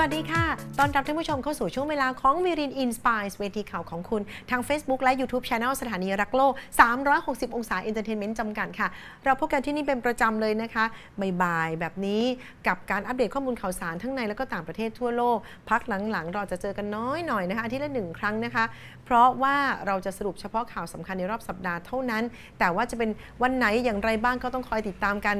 วัสดีค่ะ ตอนรับท่านผู้ชมเข้าสู่ช่วงเวลาของวิรินอินสปายเวทีข่าวของคุณ ทาง Facebook และ YouTube Channel สถานีรักโลก 360 องศาเอนเตอร์เทนเมนต์จำกัดค่ะ เราพบกันที่นี่เป็นประจำเลยนะคะบ่ายๆแบบนี้กับการอัปเดตข้อมูลข่าวสารทั้งในและก็ต่างประเทศทั่วโลก พักหลังๆ เราจะเจอกันน้อยหน่อยนะคะอาทิตย์ละหนึ่งครั้งนะคะ เพราะว่าเราจะสรุปเฉพาะข่าวสำคัญในรอบสัปดาห์เท่านั้น แต่ว่าจะเป็นวันไหนอย่างไรบ้างก็ต้องคอยติดตามกัน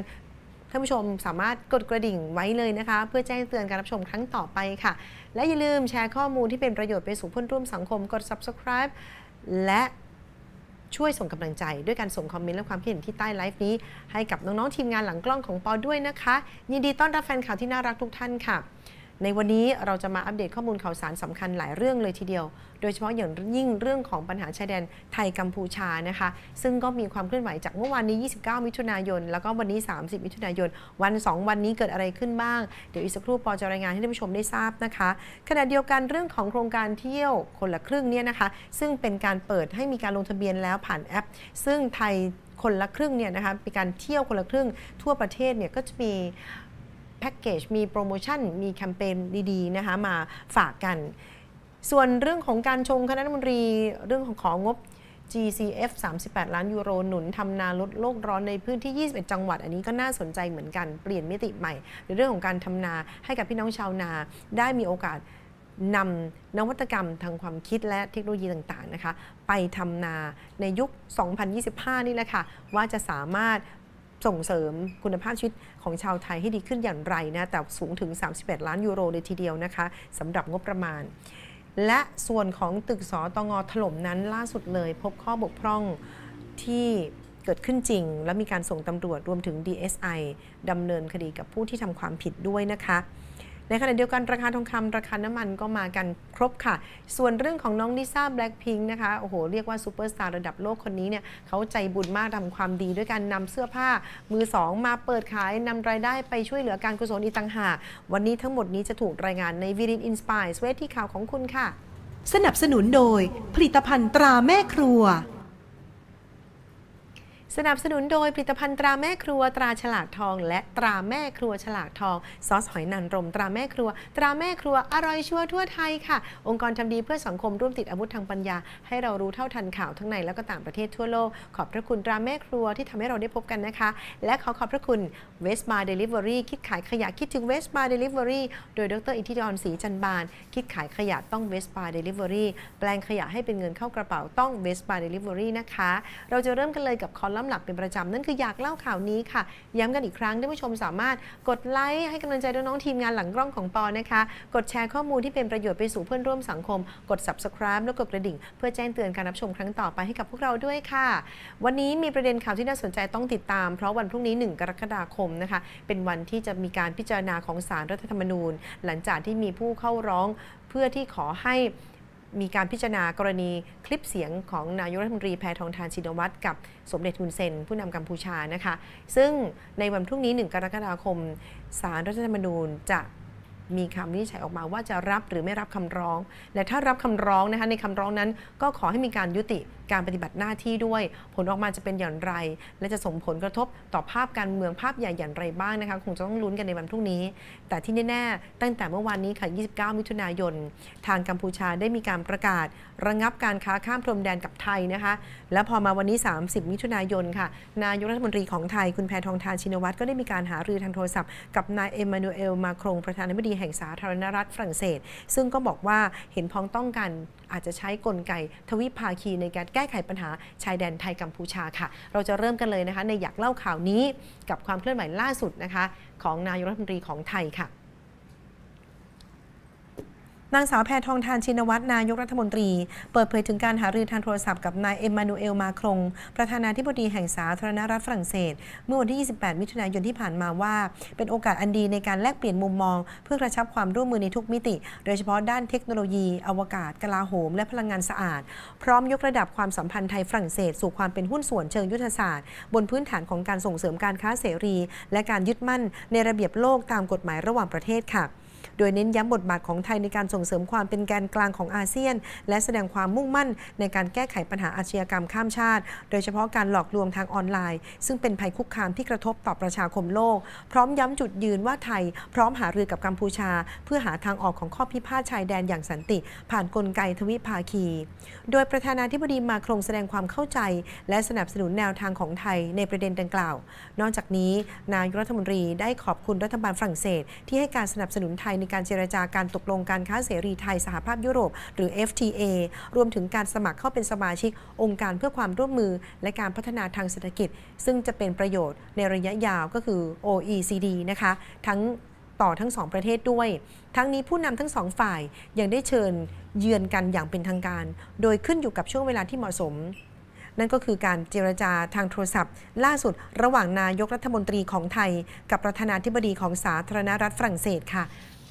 ท่านผู้ชมสามารถกดกระดิ่งไว้เลยนะคะ เพื่อแจ้งเตือนการรับชมครั้งต่อไปค่ะ และอย่าลืมแชร์ข้อมูลที่เป็นประโยชน์ไปสู่เพื่อนร่วมสังคมกด subscribe และช่วยส่งกำลังใจด้วยการส่งคอมเมนต์และความคิดเห็นที่ใต้ไลฟ์นี้ ให้กับน้อง ๆ ทีมงานหลังกล้องของปอด้วยนะคะ ยินดีต้อนรับแฟนข่าวที่น่ารักทุกท่านค่ะ ในวันนี้เราจะมาอัปเดตข้อมูลข่าวสารสำคัญหลายเรื่องเลยทีเดียว โดยเฉพาะอย่างยิ่งเรื่องของปัญหาชายแดนไทยกัมพูชานะคะ ซึ่งก็มีความเคลื่อนไหวจากเมื่อวานนี้ 29 มิถุนายน แล้วก็วันนี้ 30 มิถุนายน วัน 2 วันนี้เกิดอะไรขึ้นบ้าง เดี๋ยวอีกสักครู่ปอจะรายงานให้ท่านผู้ชมได้ทราบนะคะ ขณะเดียวกันเรื่องของโครงการเที่ยวคนละครึ่งเนี่ยนะคะ ซึ่งเป็นการเปิดให้มีการลงทะเบียนแล้วผ่านแอป ซึ่งไทยคนละครึ่งเนี่ยนะคะมีการเที่ยวคนละครึ่งทั่วประเทศเนี่ยก็จะมี แพ็กเกจมีโปรโมชั่น มีแคมเปญดีๆนะคะมาฝากกัน ส่วนเรื่องของการชงคณะรัฐมนตรีเรื่องของของงบ GCF 38 ล้านยูโรหนุนทำนาลดโลกร้อนในพื้นที่ 21 จังหวัด อันนี้ก็น่าสนใจเหมือนกัน เปลี่ยนมิติใหม่ ในเรื่องของการทำนาให้กับพี่น้องชาวนาได้มีโอกาสนำนวัตกรรมทางความคิดและเทคโนโลยีต่างๆนะคะ ไปทำนาในยุค 2025 นี่แหละค่ะ ว่าจะสามารถ ส่งเสริมคุณภาพชีวิตของชาวไทยให้ดีขึ้นอย่างไรนะแต่สูงถึง 38 ล้านยูโรเลยทีเดียวนะคะสำหรับงบประมาณ และส่วนของตึกสอตงอถล่มนั้นล่าสุดเลย พบข้อบกพร่องที่เกิดขึ้นจริง และมีการส่งตำรวจรวมถึง DSI ดำเนินคดีกับผู้ที่ทำความผิดด้วยนะคะ ในขณะเดียวกันราคาทองคำราคาน้ำมันก็มากันครบค่ะ ส่วนเรื่องของน้องลิซ่าแบล็ p พิงค์นะคะโอ้โหเรียกว่าซูเปอร์สตาร์ระดับโลกคนนี้เนี่ยเขาใจบุญมากทำความดีด้วยการนำเสื้อผ้ามือสองมาเปิดขายนำรายได้ไปช่วยเหลือการกุศลอีกต่างหากวันนี้ทั้งหมดนี้จะถูกรายงานในวิรินอินสปายเวทีข่าวของคุณค่ะ สนับสนุนโดยผลิตภัณฑ์ตราแม่ครัว สนับสนุนโดยผลิตภัณฑ์ตราแม่ครัวตราฉลากทอง และตราแม่ครัวฉลากทอง ซอสหอยนางรม ตราแม่ครัว ตราแม่ครัวอร่อยชัวทั่วไทยค่ะ องค์กรทำดีเพื่อสังคมร่วมติดอาวุธทางปัญญา ให้เรารู้เท่าทันข่าวทั้งในและก็ต่างประเทศทั่วโลก ขอบพระคุณตราแม่ครัวที่ทำให้เราได้พบกันนะคะ และขอขอบพระคุณเวสมาร์เดลิเวอรี่คิดขายขยะคิดถึงเวสมาร์เดลิเวอรี่โดยดรอิทธิดรศรีจันบาน คิดขายขยะต้องเวสมาร์เดลิเวอรี่แปลงขยะให้เป็นเงินเข้ากระเป๋าต้องเวสมาร์เดลิเวอรี่นะคะ เราจะเริ่มกันเลยกับคอลัมน์หลักเป็นประจำนั่นคืออยากเล่าข่าวนี้ค่ะ ย้ำกันอีกครั้งท่านผู้ชมสามารถกดไลค์ให้กำลังใจน้องๆทีมงานหลังกล้องของปอนะคะ กดแชร์ข้อมูลที่เป็นประโยชน์ไปสู่เพื่อนร่วมสังคม กด subscribe แล้วกดกระดิ่ง เพื่อแจ้งเตือนการรับชมครั้งต่อไปให้กับพวกเราด้วยค่ะ วันนี้มีประเด็นข่าวที่น่าสนใจต้องติดตาม เพราะวันพรุ่งนี้ 1 กรกฎาคมนะคะ เป็นวันที่จะมีการพิจารณาของศาลรัฐธรรมนูญ หลังจากที่มีผู้เข้าร้องเพื่อที่ขอให้ มีการพิจารณากรณีคลิปเสียงของนายกรัฐมนตรีแพทองทานชินวัตรกับสมเด็จฮุนเซน ผู้นำกัมพูชานะคะ ซึ่งในวันพรุ่งนี้ 1 กรกฎาคม สารรัฐธรรมนูญจะ มีคำวินิจฉัยออกมาว่าจะรับหรือไม่รับคำร้อง และถ้ารับคำร้องนะคะในคำร้องนั้น ก็ขอให้มีการยุติการปฏิบัติหน้าที่ด้วย ผลออกมาจะเป็นอย่างไร และจะส่งผลกระทบต่อภาพการเมืองภาพใหญ่อย่างไรบ้างนะคะคงจะต้องลุ้นกันในวันพรุ่งนี้ แต่ที่แน่ๆตั้งแต่เมื่อวานนี้ค่ะ 29 มิถุนายน ทางกัมพูชาได้มีการประกาศ ระงับการค้าข้ามพรมแดนกับไทยนะคะ และพอมาวันนี้ 30 มิถุนายนค่ะ นายกรัฐมนตรีของไทยคุณแพทองทานชินวัตรก็ได้มีการหารือทางโทรศัพท์กับนายเอ็มมานูเอลมาครงประธานาธิบดีแห่งสาธารณรัฐฝรั่งเศส ซึ่งก็บอกว่าเห็นพ้องต้องกันอาจจะใช้กลไกทวิภาคีในการแก้ไขปัญหาชายแดนไทยกัมพูชาค่ะ เราจะเริ่มกันเลยนะคะในอยากเล่าข่าวนี้กับความเคลื่อนไหวล่าสุดนะคะ ของนายกรัฐมนตรีของไทยค่ะ นางสาวแพทองทานชินวัตรนายกรัฐมนตรี เปิดเผยถึงการหารือทางโทรศัพท์กับนายเอ็มมานูเอลมาครง ประธานาธิบดีแห่งสาธารณรัฐฝรั่งเศส เมื่อวันที่ 28 มิถุนายนที่ผ่านมาว่า เป็นโอกาสอันดีในการแลกเปลี่ยนมุมมอง เพื่อกระชับความร่วมมือในทุกมิติ โดยเฉพาะด้านเทคโนโลยี อวกาศ กลาโหม และพลังงานสะอาด พร้อมยกระดับความสัมพันธ์ไทยฝรั่งเศส สู่ความเป็นหุ้นส่วนเชิงยุทธศาสตร์ บนพื้นฐานของการส่งเสริมการค้าเสรี และการยึดมั่นในระเบียบโลกตามกฎหมายระหว่างประเทศค่ะ โดยเน้นย้ำบทบาทของไทยในการส่งเสริมความเป็นแกนกลางของอาเซียน และแสดงความมุ่งมั่นในการแก้ไขปัญหาอาชญากรรมข้ามชาติ โดยเฉพาะการหลอกลวงทางออนไลน์ ซึ่งเป็นภัยคุกคามที่กระทบต่อประชาคมโลก พร้อมย้ำจุดยืนว่าไทย พร้อมหารือกับกัมพูชา เพื่อหาทางออกของข้อพิพาทชายแดนอย่างสันติ ผ่านกลไกทวิภาคี โดยประธานาธิบดีมาครงแสดงความเข้าใจ และสนับสนุนแนวทางของไทยในประเด็นดังกล่าว นอกจากนี้นายกรัฐมนตรีได้ขอบคุณรัฐบาลฝรั่งเศส ที่ให้การสนับสนุนไทยในการเจรจาการตกลงการค้าเสรีไทยสหภาพยุโรป หรือ FTA รวมถึงการสมัครเข้าเป็นสมาชิกองค์การเพื่อความร่วมมือและการพัฒนาทางเศรษฐกิจ ซึ่งจะเป็นประโยชน์ในระยะยาวก็คือ OECD นะคะทั้งต่อทั้งสองประเทศด้วย ทั้งนี้ผู้นำทั้งสองฝ่ายยังได้เชิญเยือนกันอย่างเป็นทางการ โดยขึ้นอยู่กับช่วงเวลาที่เหมาะสม นั่นก็คือการเจรจาทางโทรศัพท์ ล่าสุดระหว่างนายกรัฐมนตรีของไทย กับประธานาธิบดีของสาธารณรัฐฝรั่งเศสค่ะ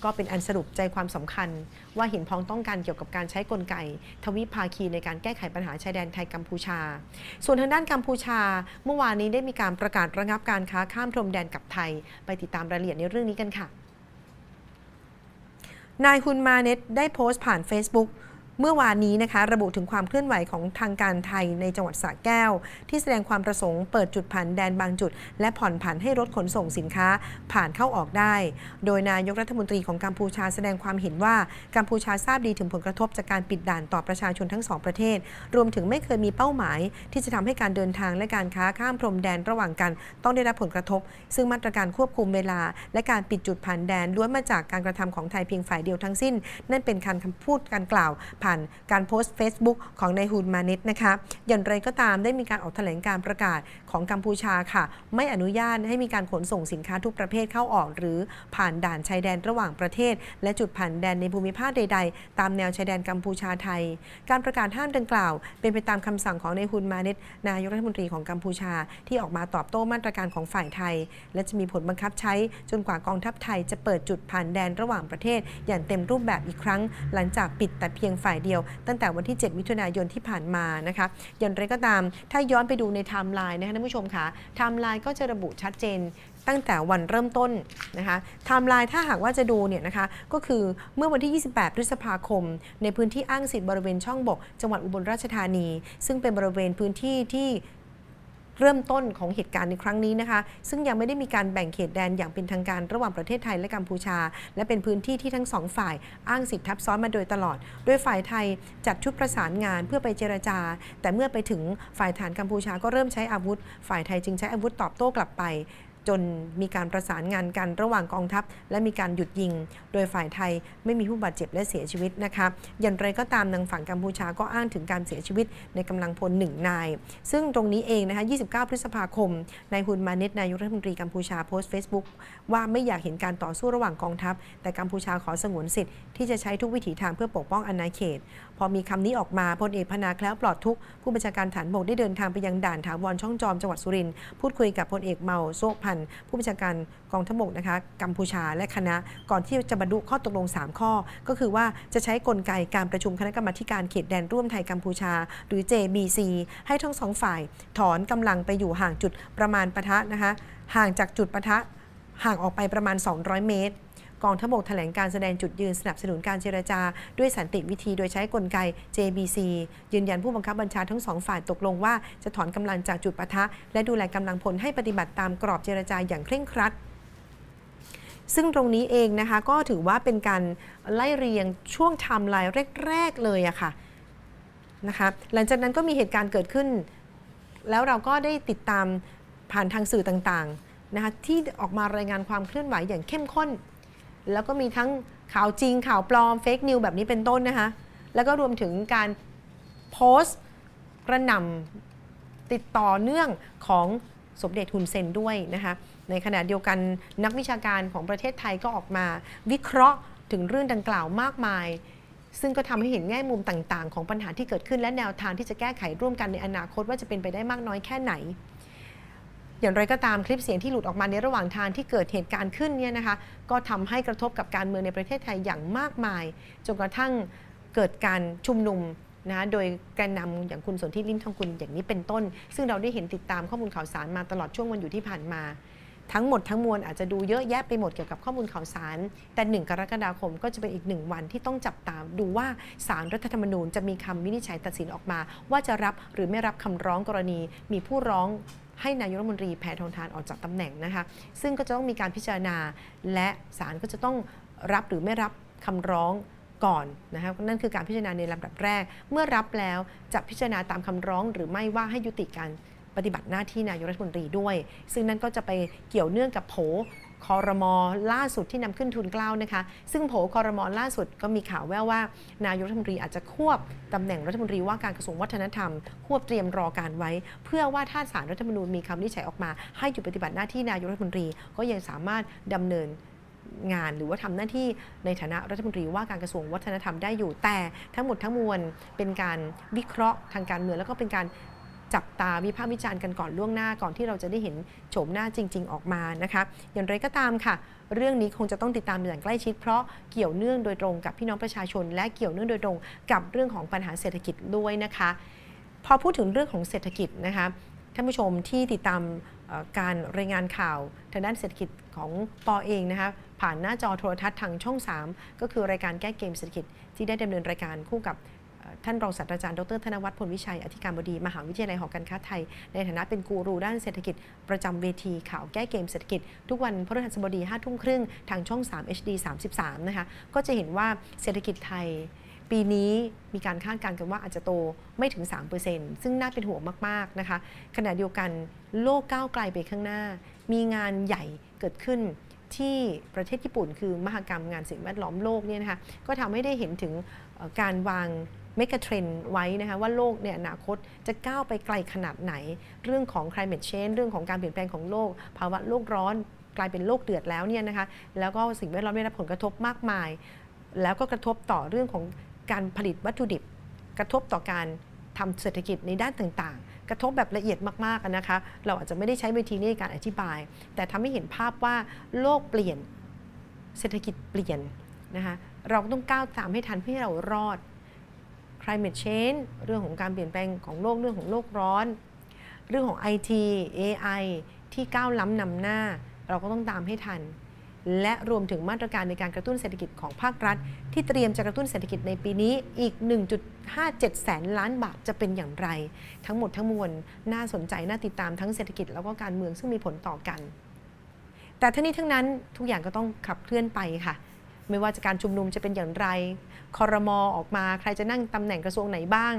ก็เป็นอันสรุปใจความสำคัญ ว่าเห็นพ้องต้องการเกี่ยวกับการใช้กลไก ทวิภาคีในการแก้ไขปัญหาชายแดนไทยกัมพูชา ส่วนทางด้านกัมพูชา เมื่อวานนี้ได้มีการประกาศระงับการค้าข้ามพรมแดนกับไทย ไปติดตามรายละเอียดในเรื่องนี้กันค่ะ นายฮุนมาเน็ตได้โพสต์ผ่าน Facebook เมื่อวานนี้นะคะระบุถึงความเคลื่อนไหวของทางการไทยในจังหวัดสระแก้ว ที่แสดงความประสงค์เปิดจุดผ่านแดนบางจุด และผ่อนผันให้รถขนส่งสินค้าผ่านเข้าออกได้ โดยนายกรัฐมนตรีของกัมพูชาแสดงความเห็นว่ากัมพูชาทราบดีถึงผลกระทบจากการปิดด่านต่อประชาชนทั้งสองประเทศ รวมถึงไม่เคยมีเป้าหมาย ที่จะทำให้การเดินทางและการค้าข้ามพรมแดนระหว่างกัน ต้องได้รับผลกระทบ ซึ่งมาตรการควบคุมเวลา และการปิดจุดผ่านแดนล้วนมาจากการกระทำของไทยเพียงฝ่ายเดียวทั้งสิ้น นั่นเป็นการคำพูดการกล่าวผ่านการโพสต์ Facebook ของนายฮุนมาเน็ตนะคะ อย่างไรก็ตามได้มีการออกแถลงการประกาศของกัมพูชาค่ะ ไม่อนุญาตให้มีการขนส่งสินค้าทุกประเภทเข้าออกหรือผ่านด่านชายแดนระหว่างประเทศ และจุดผ่านแดนในภูมิภาคใด ๆ ตามแนวชายแดนกัมพูชาไทย การประกาศห้ามดังกล่าว เป็นไปตามคำสั่งของนายฮุนมาเน็ตนายกรัฐมนตรีของกัมพูชา ที่ออกมาตอบโต้มาตรการของฝ่ายไทย และจะมีผลบังคับใช้จนกว่ากองทัพไทยจะเปิดจุดผ่านแดนระหว่างประเทศ อย่างเต็มรูปแบบอีกครั้ง หลังจากปิดแต่เพียงฝ่ายเดียว ตั้งแต่วันที่ 7 มิถุนายนที่ผ่านมานะคะ อย่างไรก็ตาม ถ้าย้อนไปดูในไทม์ไลน์นะคะท่านผู้ชมคะไทม์ไลน์ก็จะระบุชัดเจนตั้งแต่วันเริ่มต้นนะคะไทม์ไลน์ถ้าหากว่าจะดูเนี่ยนะคะก็คือเมื่อวันที่ 28 พฤษภาคม ในพื้นที่อ้างสิทธิ์บริเวณช่องบก จังหวัดอุบลราชธานี ซึ่งเป็นบริเวณพื้นที่ที่ เริ่มต้นของเหตุการณ์ในครั้งนี้นะคะ ซึ่งยังไม่ได้มีการแบ่งเขตแดนอย่างเป็นทางการระหว่างประเทศไทยและกัมพูชา และเป็นพื้นที่ที่ทั้งสองฝ่ายอ้างสิทธิทับซ้อนมาโดยตลอด โดยฝ่ายไทยจัดชุดประสานงานเพื่อไปเจรจา แต่เมื่อไปถึงฝ่ายฐานกัมพูชาก็เริ่มใช้อาวุธ ฝ่ายไทยจึงใช้อาวุธตอบโต้กลับไป จนมีการประสานงานกันระหว่างกองทัพ และมีการหยุดยิง โดยฝ่ายไทยไม่มีผู้บาดเจ็บและเสียชีวิตนะคะอย่างไรก็ตามทางฝั่งกัมพูชาก็อ้างถึงการเสียชีวิตในกำลังพลหนึ่งนาย ซึ่งตรงนี้เองนะคะ 29 พฤษภาคม นายฮุนมาเน็ตนายกรัฐมนตรีกัมพูชาโพสต์ Facebook ว่าไม่อยากเห็นการต่อสู้ระหว่างกองทัพ แต่กัมพูชาขอสงวนสิทธิ์ที่จะใช้ทุกวิถีทางเพื่อปกป้องอาณาเขต พอมีคำนี้ออกมาพลเอกพนาแคล้วปลอดทุกผู้บัญชาการฐานบกได้เดินทางไปยังด่านถาวรช่องจอมจังหวัดสุรินทร์พูดคุยกับพลเอกเมาโซกพันธ์ผู้บัญชาการกองทัพบกนะคะกัมพูชาและคณะก่อนที่จะบรรลุข้อตกลง 3 ข้อ ก็คือว่าจะใช้กลไกการประชุมคณะกรรมาการเขตแดนร่วมไทยกัมพูชา หรือ JBC ให้ทั้งสองฝ่าย ถอนกำลังไปอยู่ห่างจุดประมาณปะทะนะคะห่างจากจุดปะทะห่างออกไปประมาณ 200 เมตร กองทัพบกแถลงการแสดงจุดยืนสนับสนุนการเจรจา ด้วยสันติวิธีโดยใช้กลไก JBC ยืนยันผู้บังคับบัญชาทั้งสองฝ่ายตกลงว่าจะถอนกำลังจากจุดปะทะ และดูแลกำลังพลให้ปฏิบัติตามกรอบเจรจาอย่างเคร่งครัดซึ่งตรงนี้เองนะคะก็ถือว่าเป็นการไล่เรียงช่วงไทม์ไลน์แรก ๆ เลยอะค่ะนะคะหลังจากนั้นก็มีเหตุการณ์เกิดขึ้น แล้วเราก็ได้ติดตามผ่านทางสื่อต่างๆนะคะที่ออกมารายงานความเคลื่อนไหวอย่างเข้มข้น แล้วก็มีทั้งข่าวจริงข่าวปลอมเฟกนิวแบบนี้เป็นต้นนะคะ แล้วก็รวมถึงการโพสต์กระหน่ำติดต่อเนื่องของสมเด็จฮุนเซนด้วยนะคะในขณะเดียวกันนักวิชาการของประเทศไทยก็ออกมา วิเคราะห์ถึงเรื่องดังกล่าวมากมาย ซึ่งก็ทำให้เห็นแง่มุมต่าง ๆ ของปัญหาที่เกิดขึ้นและแนวทางที่จะแก้ไขร่วมกันในอนาคตว่าจะเป็นไปได้มากน้อยแค่ไหน อย่างไรก็ตามคลิปเสียงที่หลุดออกมาในระหว่างทางที่เกิดเหตุการณ์ขึ้นเนี่ยนะคะก็ทำให้กระทบกับการเมืองในประเทศไทยอย่างมากมาย จนกระทั่งเกิดการชุมนุมนะโดยแกนนำอย่างคุณสนธิลิ้มทองกุลอย่างนี้เป็นต้น ซึ่งเราได้เห็นติดตามข้อมูลข่าวสารมาตลอดช่วงวันอยู่ที่ผ่านมา ทั้งหมดทั้งมวลอาจจะดูเยอะแยะไปหมดเกี่ยวกับข้อมูลข่าวสาร แต่ 1 กรกฎาคมก็จะเป็นอีกหนึ่งวันที่ต้องจับตามดูว่าสารรัฐธรรมนูญจะมีคำวินิจฉัยตัดสินออกมา ว่าจะรับหรือไม่รับคำร้องกรณี มีผู้ร้องให้นายกรัฐมนตรีแพทองทานออกจากตำแหน่งนะคะ ซึ่งก็จะต้องมีการพิจารณา และศาลก็จะต้องรับหรือไม่รับคำร้องก่อนนะคะนั่นคือการพิจารณาในลำดับแรก เมื่อรับแล้วจะพิจารณาตามคำร้องหรือไม่ว่าให้ยุติการ ปฏิบัติหน้าที่นายกรัฐมนตรีด้วย ซึ่งนั่นก็จะไปเกี่ยวเนื่องกับโผคอรมอล่าสุดที่นำขึ้นทุนเกล้านะคะ ซึ่งโผคอรมอล่าสุดก็มีข่าวแว่วว่า นายกรัฐมนตรีอาจจะควบตำแหน่งรัฐมนตรีว่าการกระทรวงวัฒนธรรม ควบเตรียมรอการไว้ เพื่อว่าถ้าสารรัฐธรรมนูญมีคำวินิจฉัยออกมา ให้หยุดปฏิบัติหน้าที่นายกรัฐมนตรีก็ยังสามารถดำเนินงานหรือว่าทำหน้าที่ในฐานะรัฐมนตรีว่าการกระทรวงวัฒนธรรมได้อยู่ แต่ทั้งหมดทั้งมวลเป็นการวิเคราะห์ทางการเมืองแล้วก็เป็นการ จับตาวิพากษ์วิจารณ์กันก่อนล่วงหน้าก่อนที่เราจะได้เห็นโฉมหน้าจริง ๆ ออกมานะคะอย่างไรก็ตามค่ะ เรื่องนี้คงจะต้องติดตามอย่างใกล้ชิด เพราะเกี่ยวเนื่องโดยตรงกับพี่น้องประชาชน และเกี่ยวเนื่องโดยตรงกับเรื่องของปัญหาเศรษฐกิจด้วยนะคะพอพูดถึงเรื่องของเศรษฐกิจนะคะท่านผู้ชมที่ติดตามการรายงานข่าวทางด้านเศรษฐกิจของปอเองนะคะผ่านหน้าจอโทรทัศน์ทางช่อง 3 ก็คือรายการแก้เกมเศรษฐกิจที่ได้ดำเนินรายการคู่กับ ท่านรองศาสตราจารย์ดรธนวัฒน์พลวิชัยอธิการบดี มหาวิทยาลัยหอการค้าไทย ในฐานะเป็นกูรูด้านเศรษฐกิจ ประจำเวทีข่าวแก้เกมเศรษฐกิจ ทุกวันพฤหัสบดี5ทุ่มครึ่งทางช่อง 3 HD 33 นะคะ ก็จะเห็นว่าเศรษฐกิจไทยปีนี้มีการคาดการณ์กันว่าอาจจะโตไม่ถึง 3%ซึ่งน่าเป็นห่วงมาก ๆ นะคะ ขณะเดียวกันโลกก้าวไกลไปข้างหน้า มีงานใหญ่เกิดขึ้นที่ประเทศญี่ปุ่น คือมหกรรมงานสิ่งแวดล้อมโลกเนี่ยนะคะ ก็ทำให้ได้เห็นถึงการวาง เมกะเทรนไว้นะคะว่าโลกเนี่ยอนาคตจะก้าวไปไกลขนาดไหน เรื่องของ climate change เรื่องของการเปลี่ยนแปลงของโลก ภาวะโลกร้อนกลายเป็นโลกเดือดแล้วเนี่ยนะคะแล้วก็สิ่งแวดล้อมได้รับผลกระทบมากมาย แล้วก็กระทบต่อเรื่องของการผลิตวัตถุดิบ กระทบต่อการทำเศรษฐกิจในด้านต่างๆ กระทบแบบละเอียดมากๆนะคะเราอาจจะไม่ได้ใช้เวทีนี้ในการอธิบาย แต่ทำให้เห็นภาพว่าโลกเปลี่ยนเศรษฐกิจเปลี่ยนนะคะเราต้องก้าวตามให้ทันเพื่อให้เรารอด climate change เรื่องของการเปลี่ยนแปลงของโลกเรื่องของโลกร้อน เรื่องของ IT AI ที่ก้าวล้ำนำหน้า เราก็ต้องตามให้ทัน และรวมถึงมาตรการในการกระตุ้นเศรษฐกิจของภาครัฐ ที่เตรียมจะกระตุ้นเศรษฐกิจในปีนี้อีก 1.57 แสนล้านบาทจะเป็นอย่างไร ทั้งหมดทั้งมวลน่าสนใจน่าติดตามทั้งเศรษฐกิจแล้วก็การเมืองซึ่งมีผลต่อกัน แต่ทั้งนี้ทั้งนั้นทุกอย่างก็ต้องขับเคลื่อนไปค่ะ ไม่ว่าจะการชุมนุมจะเป็นอย่างไรคอรมอออกมาใครจะนั่งตำแหน่งกระทรวงไหนบ้าง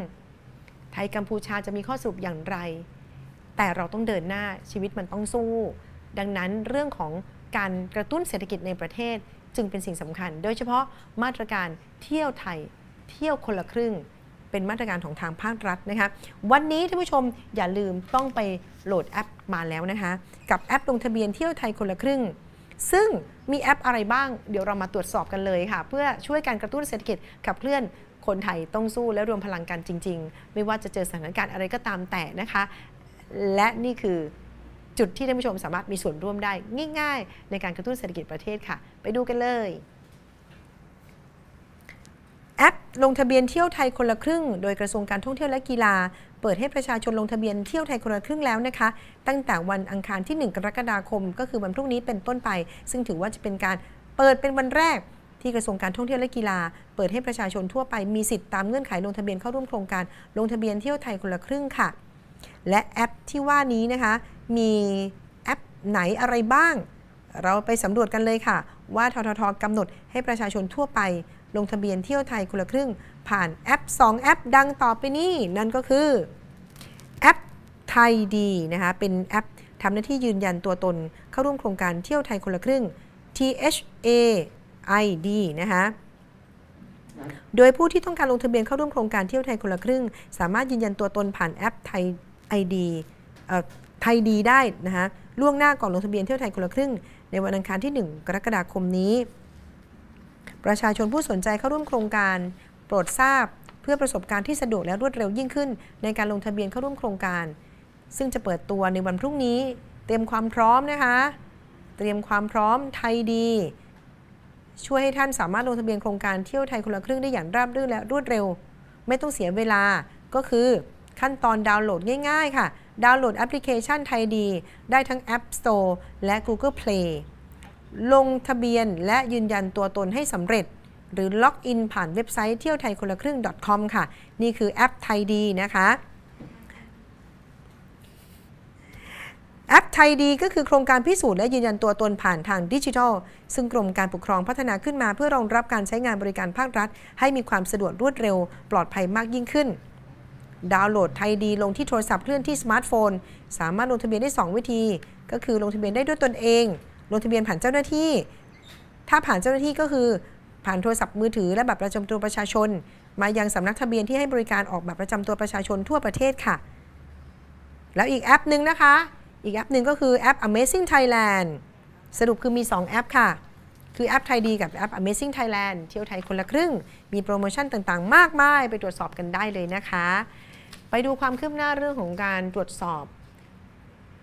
ไทยกัมพูชาจะมีข้อสรุปอย่างไร แต่เราต้องเดินหน้าชีวิตมันต้องสู้ ดังนั้นเรื่องของการกระตุ้นเศรษฐกิจในประเทศจึงเป็นสิ่งสำคัญ โดยเฉพาะมาตรการเที่ยวไทยเที่ยวคนละครึ่ง เป็นมาตรการของทางภาครัฐนะคะวันนี้ท่านผู้ชมอย่าลืมต้องไปโหลดแอปมาแล้วนะคะ กับแอปลงทะเบียนเที่ยวไทยคนละครึ่ง ซึ่งมีแอปอะไรบ้าง เดี๋ยวเรามาตรวจสอบกันเลยค่ะ เพื่อช่วยการกระตุ้นเศรษฐกิจขับเคลื่อนคนไทยต้องสู้และรวมพลังกันจริง ๆ ไม่ว่าจะเจอสถานการณ์อะไรก็ตามแต่นะคะ และนี่คือจุดที่ท่านผู้ชมสามารถมีส่วนร่วมได้ง่าย ๆ ในการกระตุ้นเศรษฐกิจประเทศค่ะ ไปดูกันเลย แอปลงทะเบียนเที่ยวไทยคนละครึ่ง โดยกระทรวงการท่องเที่ยวและกีฬา เปิดให้ประชาชนลงทะเบียนเที่ยวไทยคนละครึ่งแล้วนะคะ ตั้งแต่วันอังคารที่ 1 กรกฎาคม ก็คือวันพรุ่งนี้เป็นต้นไป ซึ่งถือว่าจะเป็นการเปิดเป็นวันแรกที่กระทรวงการท่องเที่ยวและกีฬา เปิดให้ประชาชนทั่วไปมีสิทธิ์ตามเงื่อนไขลงทะเบียนเข้าร่วมโครงการลงทะเบียนเที่ยวไทยคนละครึ่งค่ะ และแอปที่ว่านี้นะคะ มีแอปไหนอะไรบ้าง เราไปสำรวจกันเลยค่ะ ว่าทททกำหนดให้ประชาชนทั่วไป ลงทะเบียนเที่ยวไทยคนละครึ่ง ผ่านแอป 2 แอปดังต่อไปนี้ นั่นก็คือแอปไทยดีนะคะเป็นแอปทำหน้าที่ยืนยันตัวตน เข้าร่วมโครงการเที่ยวไทยคนละครึ่ง THA ID นะคะโดยผู้ที่ต้องการลงทะเบียนเข้าร่วมโครงการเที่ยวไทยคนละครึ่ง สามารถยืนยันตัวตนผ่านแอปไทย ID เอ่อไทยดีได้นะคะล่วงหน้าก่อนลงทะเบียนเที่ยวไทยคนละครึ่ง ในวันอังคารที่ 1 กรกฎาคมนี้ ประชาชนผู้สนใจเข้าร่วมโครงการโปรดทราบ เพื่อประสบการณ์ที่สะดวกและรวดเร็วยิ่งขึ้น ในการลงทะเบียนเข้าร่วมโครงการ ซึ่งจะเปิดตัวในวันพรุ่งนี้ เตรียมความพร้อมนะคะ เตรียมความพร้อมไทยดี ช่วยให้ท่านสามารถลงทะเบียนโครงการเที่ยวไทยคนละครึ่งได้อย่างราบรื่นและรวดเร็ว ไม่ต้องเสียเวลาก็คือขั้นตอนดาวน์โหลดง่าย ๆ ค่ะ ดาวน์โหลดแอปพลิเคชันไทยดี ได้ทั้ง App Store และ Google Play ลงทะเบียนและยืนยันตัวตนให้สำเร็จ หรือล็อกอินผ่านเว็บไซต์เที่ยวไทยคนละครึ่ง .com ค่ะ นี่คือแอปไทยดีนะคะแอปไทยดีก็คือโครงการพิสูจน์และยืนยันตัวตนผ่านทางดิจิทัล ซึ่งกรมการปกครองพัฒนาขึ้นมาเพื่อรองรับการใช้งานบริการภาครัฐ ให้มีความสะดวกรวดเร็ว ปลอดภัยมากยิ่งขึ้น ดาวน์โหลดไทยดี ลงที่โทรศัพท์เคลื่อนที่สมาร์ทโฟน สามารถลงทะเบียนได้ 2 วิธี ก็คือลงทะเบียนได้ด้วยตนเอง ลงทะเบียนผ่านเจ้าหน้าที่ ถ้าผ่านเจ้าหน้าที่ก็คือ ผ่านโทรศัพท์มือถือและบัตรประจำตัวประชาชน มายังสำนักทะเบียนที่ให้บริการออกบัตรประจำตัวประชาชนทั่วประเทศค่ะ แล้วอีกแอปหนึ่งนะคะ อีกแอปหนึ่งก็คือแอป Amazing Thailand สรุปคือมี 2 แอปค่ะ คือแอปไทยดีกับแอป Amazing Thailand เที่ยวไทยคนละครึ่ง มีโปรโมชั่นต่างๆ มากมายไปตรวจสอบกันได้เลยนะคะ ไปดูความคืบหน้าเรื่องของการตรวจสอบ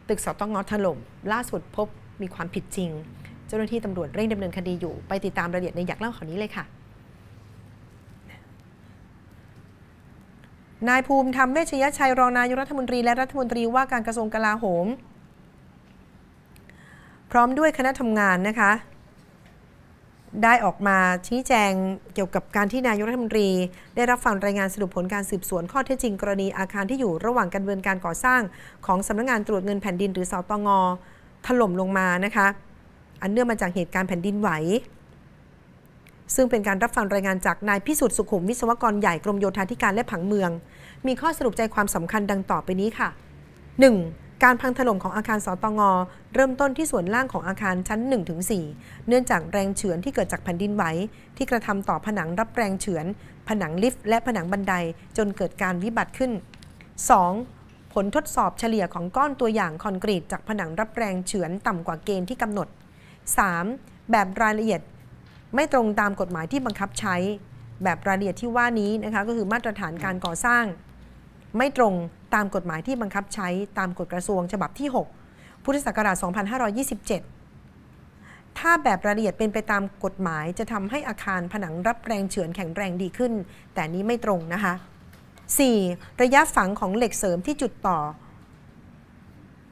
ตึกสตงถล่มล่าสุดพบ มีความผิดจริง เจ้าหน้าที่ตำรวจเร่งดำเนินคดีอยู่ ไปติดตามรายละเอียดในอยากเล่าข่าวนี้เลยค่ะ นายภูมิธรรมเวชยชัยรองนายกรัฐมนตรีและรัฐมนตรีว่าการกระทรวงกลาโหม พร้อมด้วยคณะทำงานนะคะได้ออกมาชี้แจงเกี่ยวกับการที่นายกรัฐมนตรี ได้รับฟังรายงานสรุปผลการสืบสวนข้อเท็จจริงกรณีอาคารที่อยู่ระหว่างการดำเนินการก่อสร้าง ของสำนักงานตรวจเงินแผ่นดินหรือสตง ถล่มลงมานะคะ อันเนื่องมาจากเหตุการณ์แผ่นดินไหว ซึ่งเป็นการรับฟังรายงานจากนายพิสุทธิ์สุขุมวิศวกรใหญ่กรมโยธาธิการและผังเมือง มีข้อสรุปใจความสำคัญดังต่อไปนี้ค่ะ 1. การพังถล่มของอาคารสตงเริ่มต้นที่ส่วนล่างของอาคารชั้น 1-4 เนื่องจากแรงเฉือนที่เกิดจากแผ่นดินไหวที่กระทำต่อผนังรับแรงเฉือน ผนังลิฟต์และผนังบันไดจนเกิดการวิบัติขึ้น 2. ผลทดสอบเฉลี่ยของก้อนตัวอย่างคอนกรีตจากผนังรับแรงเฉือนต่ำกว่าเกณฑ์ที่กำหนด 3. แบบรายละเอียดไม่ตรงตามกฎหมายที่บังคับใช้ แบบรายละเอียดที่ว่านี้นะคะก็คือมาตรฐานการก่อสร้าง ไม่ตรงตามกฎหมายที่บังคับใช้ตามกฎกระทรวงฉบับที่ 6 พุทธศักราช 2527 ถ้าแบบรายละเอียดเป็นไปตามกฎหมายจะทำให้อาคารผนังรับแรงเฉือนแข็งแรงดีขึ้น แต่นี้ไม่ตรงนะคะ 4. ระยะฝังของเหล็กเสริมที่จุดต่อ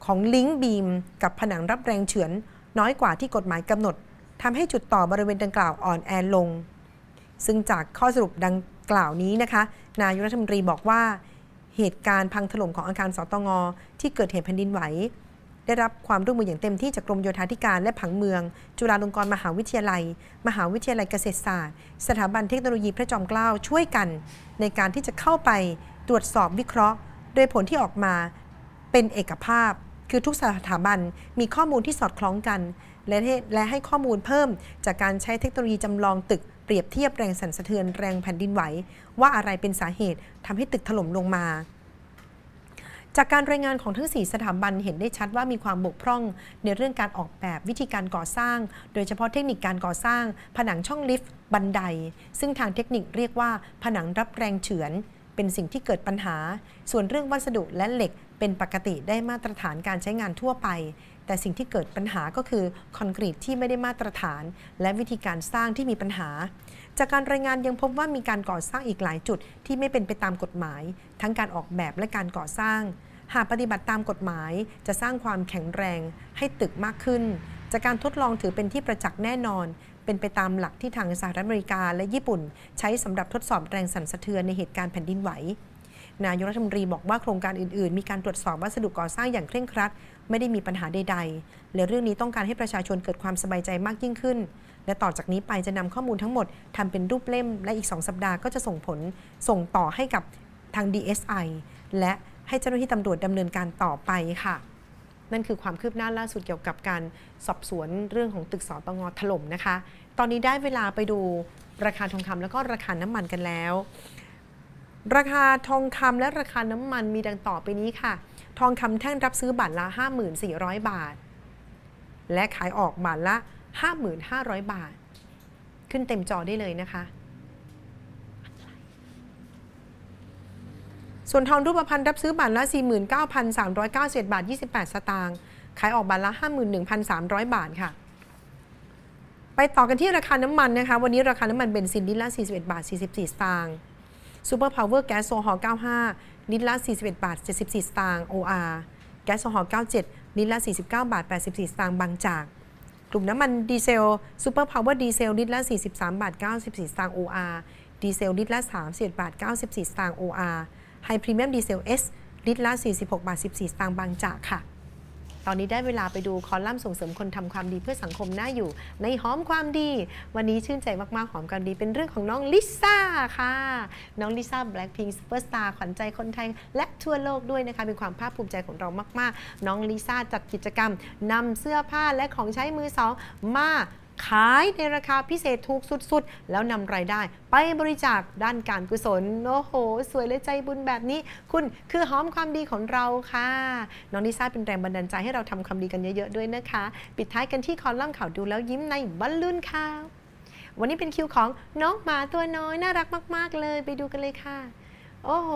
ของลิงก์บีม กับผนังรับแรงเฉือน น้อยกว่าที่กฎหมายกำหนดทำให้จุดต่อบริเวณดังกล่าวอ่อนแอลง ซึ่งจากข้อสรุปดังกล่าวนี้นะคะ นายกรัฐมนตรีบอกว่า เหตุการณ์พังถล่มของอาคารสตงที่เกิดเหตุแผ่นดินไหว ได้รับความร่วมมืออย่างเต็มที่จากกรมโยธาธิการและผังเมือง จุฬาลงกรณ์มหาวิทยาลัย มหาวิทยาลัยเกษตรศาสตร์ สถาบันเทคโนโลยีพระจอมเกล้าช่วยกัน ในการที่จะเข้าไปตรวจสอบวิเคราะห์ โดยผลที่ออกมาเป็นเอกภาพ คือทุกสถาบันมีข้อมูลที่สอดคล้องกัน และให้และให้ข้อมูลเพิ่มจากการใช้เทคโนโลยีจำลองตึกเปรียบเทียบแรงสั่นสะเทือนแรงแผ่นดินไหว ว่าอะไรเป็นสาเหตุทำให้ตึกถล่มลงมา จากการรายงานของทั้ง 4 สถาบันเห็นได้ชัดว่ามีความบกพร่อง ในเรื่องการออกแบบวิธีการก่อสร้าง โดยเฉพาะเทคนิคการก่อสร้าง ผนังช่องลิฟต์บันได ซึ่งทางเทคนิคเรียกว่าผนังรับแรงเฉือน เป็นสิ่งที่เกิดปัญหา ส่วนเรื่องวัสดุและเหล็กเป็นปกติได้มาตรฐานการใช้งานทั่วไป แต่สิ่งที่เกิดปัญหาก็คือคอนกรีตที่ไม่ได้มาตรฐาน และวิธีการสร้างที่มีปัญหา จากการรายงานยังพบว่ามีการก่อสร้างอีกหลายจุดที่ไม่เป็นไปตามกฎหมาย ทั้งการออกแบบและการก่อสร้าง หากปฏิบัติตามกฎหมายจะสร้างความแข็งแรงให้ตึกมากขึ้น จากการทดลองถือเป็นที่ประจักษ์แน่นอน เป็นไปตามหลักที่ทางสหรัฐอเมริกาและญี่ปุ่น ใช้สำหรับทดสอบแรงสั่นสะเทือนในเหตุการณ์แผ่นดินไหวนายกรัฐมนตรีบอกว่าโครงการอื่นๆ มีการตรวจสอบวัสดุก่อสร้างอย่างเคร่งครัด ไม่ได้มีปัญหาใดๆและเรื่องนี้ต้องการให้ประชาชนเกิดความสบายใจมากยิ่งขึ้น และต่อจากนี้ไปจะนำข้อมูลทั้งหมดทำเป็นรูปเล่มและอีก 2 สัปดาห์ก็จะส่งผลส่งต่อให้กับทาง DSI และให้เจ้าหน้าที่ตำรวจดำเนินการต่อไปค่ะ นั่นคือความคืบหน้าล่าสุดเกี่ยวกับการสอบสวนเรื่องของตึกสอตงถล่มนะคะ ตอนนี้ได้เวลาไปดูราคาทองคำแล้วก็ราคาน้ำมันกันแล้ว ราคาทองคำและราคาน้ำมันมีดังต่อไปนี้ค่ะ ทองคำแท่งรับซื้อบาทละ 5,400 บาท และขายออกบาทละ 5,500 บาท ขึ้นเต็มจอได้เลยนะคะ ส่วนทองรูปพรรณรับซื้อบาทละ 49,391บาท 28 สตางค์ ขายออกบาทละ 51,300 บาทค่ะ ไปต่อกันที่ราคาน้ำมันนะคะ วันนี้ราคาน้ำมันเบนซินลิตรละ 41 บาท 44 สตางค์ซูเปอร์พาวเวอร์แก๊สโซฮอล์95 ลิตรละ 41 บาท 74 สตางค์ OR แก๊สโซฮอล์97 ลิตรละ 49 บาท 84 สตางค์บางจาก กลุ่มน้ำมันดีเซลซูเปอร์พาวเวอร์ดีเซลลิตรละ 43 บาท 94 สตางค์ OR ดีเซลลิตรละ 31 บาท 94 สตางค์ OR ไฮพรีเมียมดีเซล S ลิตรละ 46 บาท 14 สตางค์บางจากค่ะ ตอนนี้ได้เวลาไปดูคอลัมน์ส่งเสริมคนทำความดีเพื่อสังคมน่าอยู่ ในหอมความดี วันนี้ชื่นใจมากๆหอมความดี เป็นเรื่องของน้องลิซ่าค่ะ น้องลิซ่าแบล็คพิงค์ซูเปอร์สตาร์ขวัญใจคนไทย และทั่วโลกด้วยนะคะเป็นความภาคภูมิใจของเรามาก ๆ น้องลิซ่าจัดกิจกรรมนำเสื้อผ้าและของใช้มือสองมา ขายในราคาพิเศษถูกสุดๆ แล้วนำรายได้ ไปบริจาคด้านการกุศล โอ้โห สวยและใจบุญแบบนี้ คุณคือหอมความดีของเราค่ะ น้องลิซ่าเป็นแรงบันดาลใจให้เราทำความดีกันเยอะๆด้วยนะคะ ปิดท้ายกันที่คอลัมน์ข่าวดูแล้วยิ้มในบอลลูนข่าววันนี้เป็นคิวของน้องหมาตัวน้อยน่ารักมาก ๆ เลย ไปดูกันเลยค่ะ โอ้โห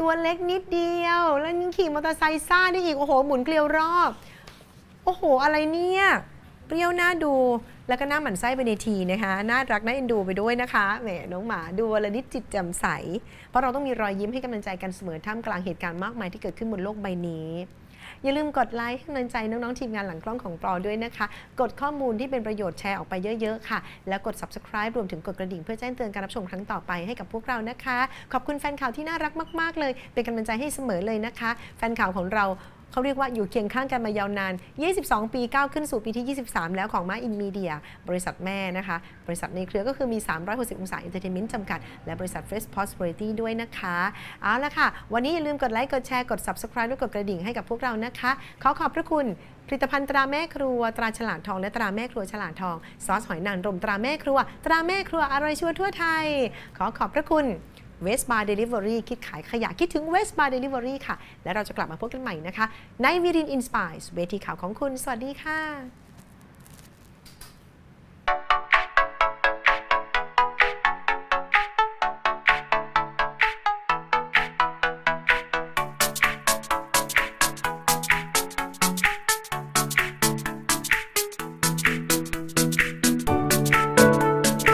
ตัวเล็กนิดเดียว แล้วยังขี่มอเตอร์ไซค์ซ่าได้อีก โอ้โห หมุนเกลียวรอบ โอ้โห อะไรเนี่ย ปรี้ยวน่าดู แล้วก็หน้าหมันไส้ไปในทีนะคะน่ารักน่าเอ็นดูไปด้วยนะคะแหมน้องหมาดูวลนิดจิตแจ่มใส เพราะเราต้องมีรอยยิ้มให้กำลังใจกันเสมอท่ามกลางเหตุการณ์มากมายที่เกิดขึ้นบนโลกใบนี้อย่าลืมกดไลค์ให้กำลังใจน้องๆทีมงานหลังกล้องของปอด้วยนะคะ กดข้อมูลที่เป็นประโยชน์แชร์ออกไปเยอะๆค่ะ แล้วกด subscribe รวมถึงกดกระดิ่งเพื่อแจ้งเตือนการรับชมครั้งต่อไปให้กับพวกเรานะคะ ขอบคุณแฟนข่าวที่น่ารักมาก ๆ เลย เป็นกำลังใจให้เสมอเลยนะคะ แฟนข่าวของเรา เขาเรียกว่าอยู่เคียงข้างกันมายาวนาน 22 ปีก้าวขึ้นสู่ปีที่ 23 แล้วของมาอินมีเดียบริษัทแม่นะคะ บริษัทในเครือก็คือมี 360 องศาเอนเตอร์เทนเมนต์จำกัด และบริษัท Fresh Prosperity ด้วยนะคะ เอาละค่ะ วันนี้อย่าลืมกดไลค์ กดแชร์ กด Subscribe และกดกระดิ่งให้กับพวกเรานะคะ ขอขอบพระคุณผลิตภัณฑ์ตราแม่ครัว ตราฉลาดทองและตราแม่ครัวฉลาดทอง ซอสหอยนางรมตราแม่ครัว ตราแม่ครัวอร่อยชัวร์ทั่วไทย ขอขอบพระคุณ เวสบาร์เดลิเวอรี่คิดขายขยะคิดถึงเวสบาร์เดลิเวอรี่ค่ะ และเราจะกลับมาพบกันใหม่นะคะ ในวิรินอินสปายเวทีข่าวของคุณ สวัสดีค่ะ